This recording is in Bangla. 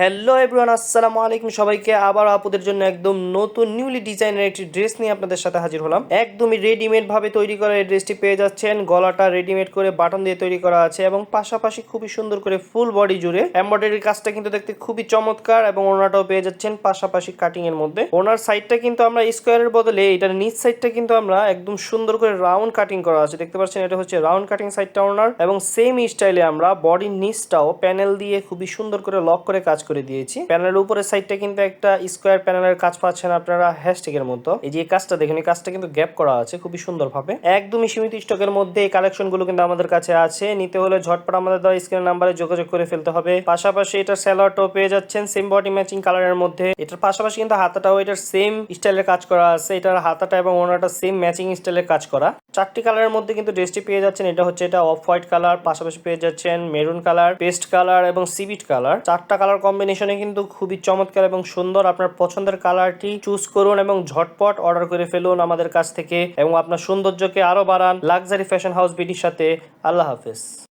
হ্যালো এভরিওয়ান, আসসালামু আলাইকুম সবাইকে। আবার আপুদের জন্য একদম নতুন নিউলি ডিজাইনের একটি ড্রেস নিয়ে আপনাদের সাথে হাজির হলাম। একদমই রেডিমেড ভাবে তৈরি করা এই ড্রেসটি পেয়ে যাচ্ছেন। গলাটা রেডিমেড করে বাটন দিয়ে তৈরি করা আছে এবং পাশাপাশি খুবই সুন্দর করে ফুল বডি জুড়ে এমব্রয়ডারির কাজটা কিন্তু দেখতে খুবই চমৎকার এবং ওনাটাও পেয়ে যাচ্ছেন পাশাপাশি কাটিং এর মধ্যে। ওনার সাইডটা কিন্তু আমরা স্কোয়ারের বদলে, এটার নিচ সাইডটা কিন্তু আমরা একদম সুন্দর করে রাউন্ড কাটিং করা আছে। দেখতে পাচ্ছেন, এটা হচ্ছে রাউন্ড কাটিং সাইডটা ওনার এবং সেম স্টাইলে আমরা বডির নিচটাও প্যানেল দিয়ে খুবই সুন্দর করে লক করে কাজ করে দিয়েছি। প্যানেলের উপরের সাইডটা কিন্তু একটা স্কোয়ার প্যানেলের কাজ পাচ্ছেন আপনারা হ্যাশট্যাগের মতো। এই যে কাজটা দেখুন, এই কাজটা কিন্তু গ্যাপ করা আছে খুবই সুন্দর ভাবে একদমই সীমিত স্টকের মধ্যে এই কালেকশনগুলো কিন্তু আমাদের কাছে আছে। নিতে হলে ঝটপট আমাদের দেওয়া স্ক্রিন নাম্বারে যোগাযোগ করে ফেলতে হবে। পাশাপাশি এটার স্যালোয়ারটাও পেয়ে যাচ্ছেন সেম বডি ম্যাচিং কালারের মধ্যে। এটার পাশাপাশি কিন্তু হাতাটাও এটার সেম স্টাইলের কাজ করা আছে। এটার হাতাটা এবং ওনাটা সেম ম্যাচিং স্টাইলের কাজ করা। চারটি কালারের মধ্যে কিন্তু ড্রেসটি পেয়ে যাচ্ছেন। এটা হচ্ছে এটা অফ হোয়াইট কালার পাশাপাশি পেয়ে যাচ্ছেন মেরুন কালার পেস্ট কালার এবং সিবিট কালার চারটা কালার কম্বিনেশনে কিন্তু খুবই চমৎকার এবং সুন্দর আপনার পছন্দের কালারটি চুজ করুন এবং ঝটপট অর্ডার করে ফেলুন আমাদের কাছ থেকে এবং আপনার সৌন্দর্যকে আরও বাড়ান। লাক্সারি ফ্যাশন হাউস বিডির সাথে। আল্লাহ হাফেজ।